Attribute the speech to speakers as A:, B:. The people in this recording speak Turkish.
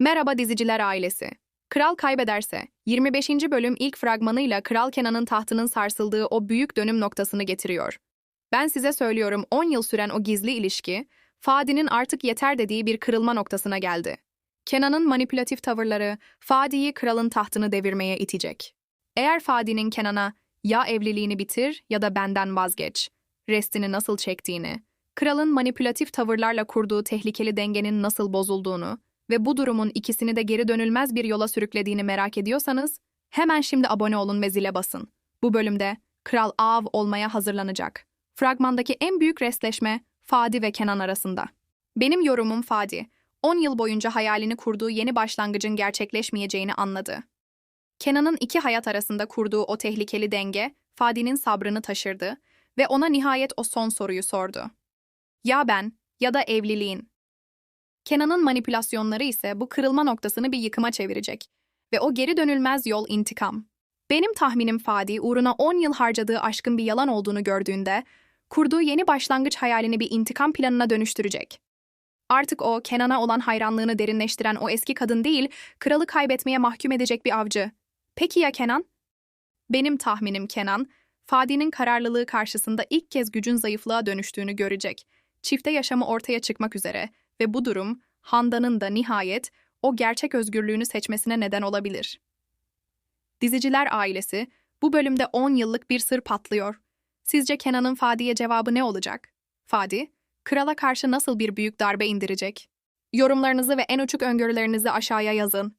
A: Merhaba diziciler ailesi. Kral kaybederse 25. bölüm ilk fragmanıyla Kral Kenan'ın tahtının sarsıldığı o büyük dönüm noktasını getiriyor. Ben size söylüyorum 10 yıl süren o gizli ilişki, Fadi'nin artık yeter dediği bir kırılma noktasına geldi. Kenan'ın manipülatif tavırları Fadi'yi kralın tahtını devirmeye itecek. Eğer Fadi'nin Kenan'a ya evliliğini bitir ya da benden vazgeç, restini nasıl çektiğini, kralın manipülatif tavırlarla kurduğu tehlikeli dengenin nasıl bozulduğunu ve bu durumun ikisini de geri dönülmez bir yola sürüklediğini merak ediyorsanız, hemen şimdi abone olun ve zile basın. Bu bölümde Kral Av olmaya hazırlanacak. Fragmandaki en büyük restleşme Fadi ve Kenan arasında. Benim yorumum Fadi, 10 yıl boyunca hayalini kurduğu yeni başlangıcın gerçekleşmeyeceğini anladı. Kenan'ın iki hayat arasında kurduğu o tehlikeli denge, Fadi'nin sabrını taşırdı ve ona nihayet o son soruyu sordu. Ya ben ya da evliliğin. Kenan'ın manipülasyonları ise bu kırılma noktasını bir yıkıma çevirecek ve o geri dönülmez yol intikam. Benim tahminim Fadi uğruna 10 yıl harcadığı aşkın bir yalan olduğunu gördüğünde, kurduğu yeni başlangıç hayalini bir intikam planına dönüştürecek. Artık o, Kenan'a olan hayranlığını derinleştiren o eski kadın değil, kralı kaybetmeye mahkum edecek bir avcı. Peki ya Kenan? Benim tahminim Kenan, Fadi'nin kararlılığı karşısında ilk kez gücün zayıflığa dönüştüğünü görecek. Çifte yaşamı ortaya çıkmak üzere ve bu durum Handan'ın da nihayet o gerçek özgürlüğünü seçmesine neden olabilir. Diziciler ailesi bu bölümde 10 yıllık bir sır patlıyor. Sizce Kenan'ın Fadi'ye cevabı ne olacak? Fadi, krala karşı nasıl bir büyük darbe indirecek? Yorumlarınızı ve en uçuk öngörülerinizi aşağıya yazın.